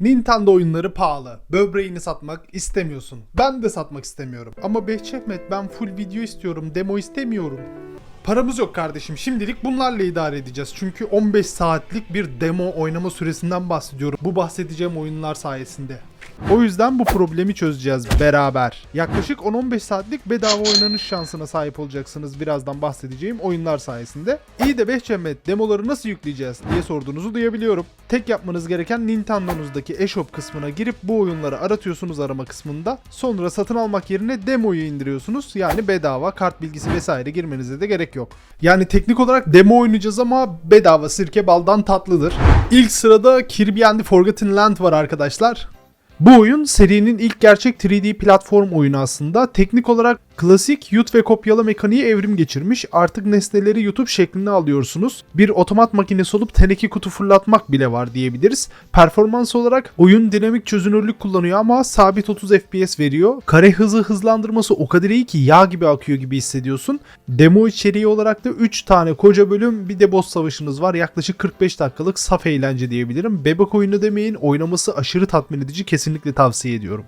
Nintendo oyunları pahalı. Böbreğini satmak istemiyorsun. Ben de satmak istemiyorum. Ama Behçehmet ben full video istiyorum, demo istemiyorum. Paramız yok kardeşim. Şimdilik bunlarla idare edeceğiz. Çünkü 15 saatlik bir demo oynama süresinden bahsediyorum. Bu bahsedeceğim oyunlar sayesinde. O yüzden bu problemi çözeceğiz beraber. Yaklaşık 10-15 saatlik bedava oynanış şansına sahip olacaksınız birazdan bahsedeceğim oyunlar sayesinde. İyi de Behçemet demoları nasıl yükleyeceğiz diye sorduğunuzu duyabiliyorum. Tek yapmanız gereken Nintendo'nuzdaki eShop kısmına girip bu oyunları aratıyorsunuz arama kısmında. Sonra satın almak yerine demoyu indiriyorsunuz. Yani bedava kart bilgisi vesaire girmenize de gerek yok. Yani teknik olarak demo oynayacağız ama bedava sirke baldan tatlıdır. İlk sırada Kirby and Forgotten Land var arkadaşlar. Bu oyun serinin ilk gerçek 3D platform oyunu aslında. Teknik olarak klasik yut ve kopyala mekaniği evrim geçirmiş. Artık nesneleri yutup şeklini alıyorsunuz. Bir otomat makinesi olup teneke kutu fırlatmak bile var diyebiliriz. Performans olarak oyun dinamik çözünürlük kullanıyor ama sabit 30 FPS veriyor. Kare hızı hızlandırması o kadar iyi ki yağ gibi akıyor gibi hissediyorsun. Demo içeriği olarak da 3 tane koca bölüm bir de boss savaşınız var. Yaklaşık 45 dakikalık saf eğlence diyebilirim. Bebek oyunu demeyin oynaması aşırı tatmin edici kesinlikle tavsiye ediyorum.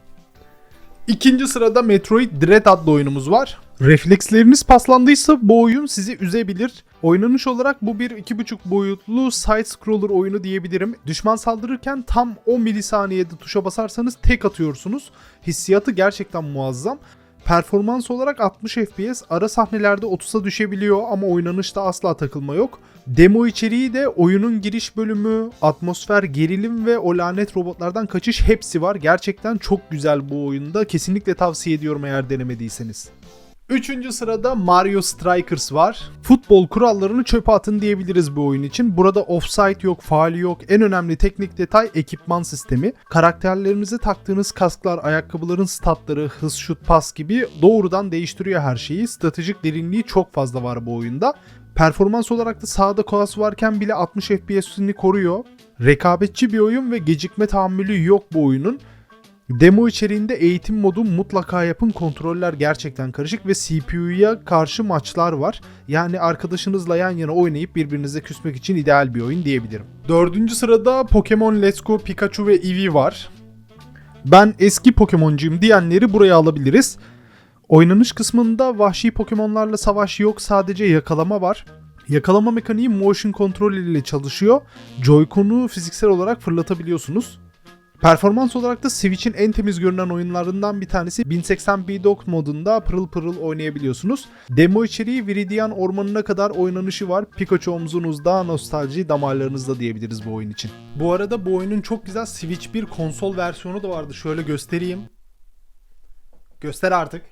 İkinci sırada Metroid Dread adlı oyunumuz var. Refleksleriniz paslandıysa bu oyun sizi üzebilir. Oynanış olarak bu bir 2.5 boyutlu side scroller oyunu diyebilirim. Düşman saldırırken tam 10 milisaniyede tuşa basarsanız tek atıyorsunuz. Hissiyatı gerçekten muazzam. Performans olarak 60 FPS, ara sahnelerde 30'a düşebiliyor ama oynanışta asla takılma yok. Demo içeriği de oyunun giriş bölümü, atmosfer, gerilim ve o lanet robotlardan kaçış hepsi var. Gerçekten çok güzel bu oyunda. Kesinlikle tavsiye ediyorum eğer denemediyseniz. Üçüncü sırada Mario Strikers var. Futbol kurallarını çöpe atın diyebiliriz bu oyun için. Burada offside yok, faal yok. En önemli teknik detay ekipman sistemi. Karakterlerinize taktığınız kasklar, ayakkabıların statları, hız, şut, pas gibi doğrudan değiştiriyor her şeyi. Stratejik derinliği çok fazla var bu oyunda. Performans olarak da sağda kolas varken bile 60 FPS'ini koruyor. Rekabetçi bir oyun ve gecikme tahammülü yok bu oyunun. Demo içeriğinde eğitim modu mutlaka yapın. Kontroller gerçekten karışık ve CPU'ya karşı maçlar var. Yani arkadaşınızla yan yana oynayıp birbirinize küsmek için ideal bir oyun diyebilirim. Dördüncü sırada Pokemon Let's Go Pikachu ve Eevee var. Ben eski Pokemoncuyum diyenleri buraya alabiliriz. Oynanış kısmında vahşi Pokemonlarla savaş yok sadece yakalama var. Yakalama mekaniği motion control ile çalışıyor. Joy-Con'u fiziksel olarak fırlatabiliyorsunuz. Performans olarak da Switch'in en temiz görünen oyunlarından bir tanesi 1080p dock modunda pırıl pırıl oynayabiliyorsunuz. Demo içeriği Viridian ormanına kadar oynanışı var. Pikachu omzunuzda, nostalji damarlarınızda diyebiliriz bu oyun için. Bu arada bu oyunun çok güzel Switch 1 konsol versiyonu da vardı. Şöyle göstereyim. Göster artık.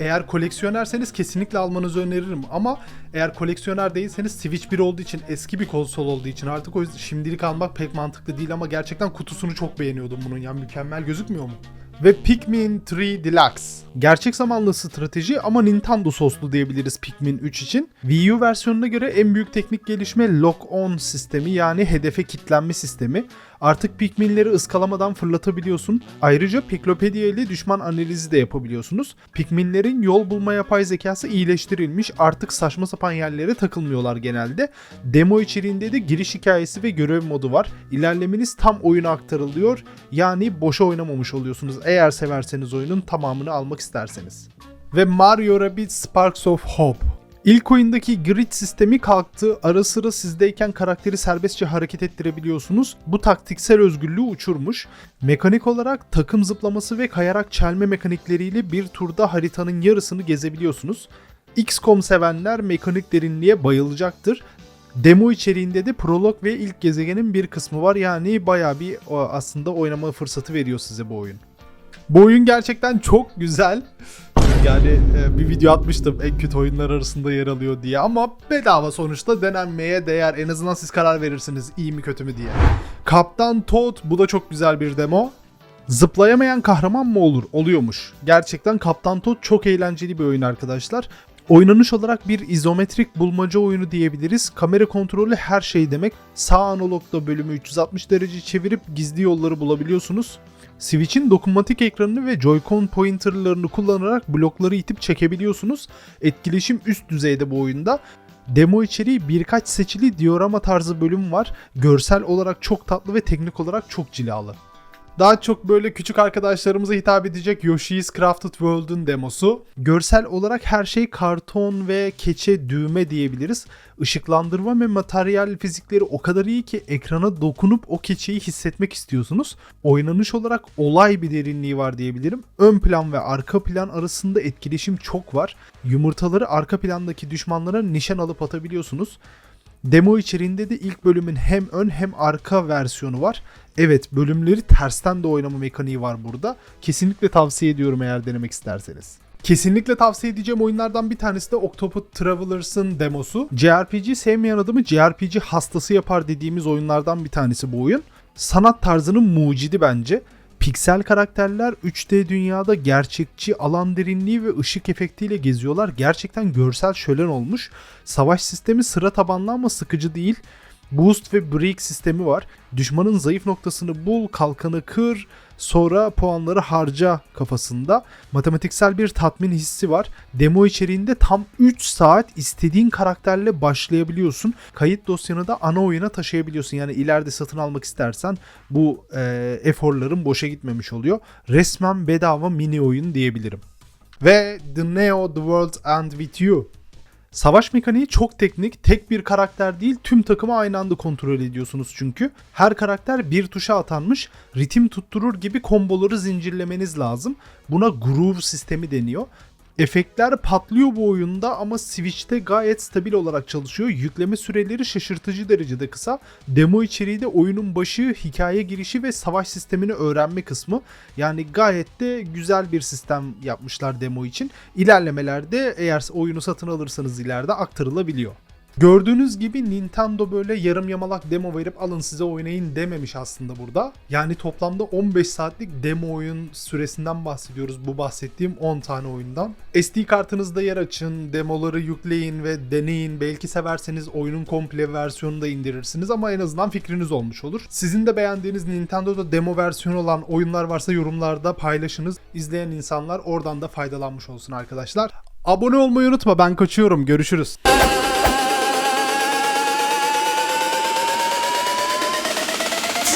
Eğer koleksiyonerseniz kesinlikle almanızı öneririm ama eğer koleksiyoner değilseniz Switch 1 olduğu için eski bir konsol olduğu için artık o yüzden şimdilik almak pek mantıklı değil ama gerçekten kutusunu çok beğeniyordum bunun ya mükemmel gözükmüyor mu? Ve Pikmin 3 Deluxe. Gerçek zamanlı strateji ama Nintendo soslu diyebiliriz Pikmin 3 için. Wii U versiyonuna göre en büyük teknik gelişme Lock-On sistemi yani hedefe kilitlenme sistemi. Artık Pikminleri ıskalamadan fırlatabiliyorsun. Ayrıca Piklopedia ile düşman analizi de yapabiliyorsunuz. Pikminlerin yol bulma yapay zekası iyileştirilmiş. Artık saçma sapan yerlere takılmıyorlar genelde. Demo içeriğinde de giriş hikayesi ve görev modu var. İlerlemeniz tam oyuna aktarılıyor. Yani boşa oynamamış oluyorsunuz eğer severseniz oyunun tamamını almak isterseniz. Ve Mario Rabbids Sparks of Hope. İlk oyundaki grid sistemi kalktı. Ara sıra sizdeyken karakteri serbestçe hareket ettirebiliyorsunuz. Bu taktiksel özgürlüğü uçurmuş. Mekanik olarak takım zıplaması ve kayarak çelme mekanikleriyle bir turda haritanın yarısını gezebiliyorsunuz. XCOM sevenler mekanik derinliğe bayılacaktır. Demo içeriğinde de prolog ve ilk gezegenin bir kısmı var. Yani bayağı bir aslında oynama fırsatı veriyor size bu oyun. Bu oyun gerçekten çok güzel. Yani e, bir video atmıştım en kötü oyunlar arasında yer alıyor diye ama bedava sonuçta denenmeye değer. En azından siz karar verirsiniz iyi mi kötü mü diye. Kaptan Toad bu da çok güzel bir demo. Zıplayamayan kahraman mı olur? Oluyormuş. Gerçekten Kaptan Toad çok eğlenceli bir oyun arkadaşlar. Oynanış olarak bir izometrik bulmaca oyunu diyebiliriz. Kamera kontrolü her şey demek. Sağ analogda bölümü 360 derece çevirip gizli yolları bulabiliyorsunuz. Switch'in dokunmatik ekranını ve Joy-Con pointerlarını kullanarak blokları itip çekebiliyorsunuz. Etkileşim üst düzeyde bu oyunda. Demo içeriği birkaç seçili diorama tarzı bölüm var. Görsel olarak çok tatlı ve teknik olarak çok cilalı. Daha çok böyle küçük arkadaşlarımıza hitap edecek Yoshi's Crafted World'un demosu. Görsel olarak her şey karton ve keçe düğme diyebiliriz. Işıklandırma ve materyal fizikleri o kadar iyi ki ekrana dokunup o keçeyi hissetmek istiyorsunuz. Oynanış olarak olay bir derinliği var diyebilirim. Ön plan ve arka plan arasında etkileşim çok var. Yumurtaları arka plandaki düşmanlara nişan alıp atabiliyorsunuz. Demo içeriğinde de ilk bölümün hem ön hem arka versiyonu var. Evet bölümleri tersten de oynama mekaniği var burada. Kesinlikle tavsiye ediyorum eğer denemek isterseniz. Kesinlikle tavsiye edeceğim oyunlardan bir tanesi de Octopath Travelers'ın demosu. JRPG sevmeyen adamı JRPG hastası yapar dediğimiz oyunlardan bir tanesi bu oyun. Sanat tarzının mucidi bence. Piksel karakterler 3D dünyada gerçekçi alan derinliği ve ışık efektiyle geziyorlar. Gerçekten görsel şölen olmuş. Savaş sistemi sıra tabanlı ama sıkıcı değil. Boost ve break sistemi var. Düşmanın zayıf noktasını bul, kalkanı kır, sonra puanları harca kafasında. Matematiksel bir tatmin hissi var. Demo içeriğinde tam 3 saat istediğin karakterle başlayabiliyorsun. Kayıt dosyanı da ana oyuna taşıyabiliyorsun. Yani ileride satın almak istersen bu e, eforların boşa gitmemiş oluyor. Resmen bedava mini oyun diyebilirim. Ve The Neo The World End With You Savaş mekaniği çok teknik. Tek bir karakter değil tüm takımı aynı anda kontrol ediyorsunuz çünkü. Her karakter bir tuşa atanmış. Ritim tutturur gibi komboları zincirlemeniz lazım. Buna groove sistemi deniyor. Efektler patlıyor bu oyunda ama Switch'te gayet stabil olarak çalışıyor. Yükleme süreleri şaşırtıcı derecede kısa. Demo içeriği de oyunun başı, hikaye girişi ve savaş sistemini öğrenme kısmı. Yani gayet de güzel bir sistem yapmışlar demo için. İlerlemelerde eğer oyunu satın alırsanız ileride aktarılabiliyor. Gördüğünüz gibi Nintendo böyle yarım yamalak demo verip alın size oynayın dememiş aslında burada. Yani toplamda 15 saatlik demo oyun süresinden bahsediyoruz bu bahsettiğim 10 tane oyundan. SD kartınızda yer açın, demoları yükleyin ve deneyin. Belki severseniz oyunun komple versiyonunu da indirirsiniz ama en azından fikriniz olmuş olur. Sizin de beğendiğiniz Nintendo'da demo versiyonu olan oyunlar varsa yorumlarda paylaşınız. İzleyen insanlar oradan da faydalanmış olsun arkadaşlar. Abone olmayı unutma ben kaçıyorum görüşürüz.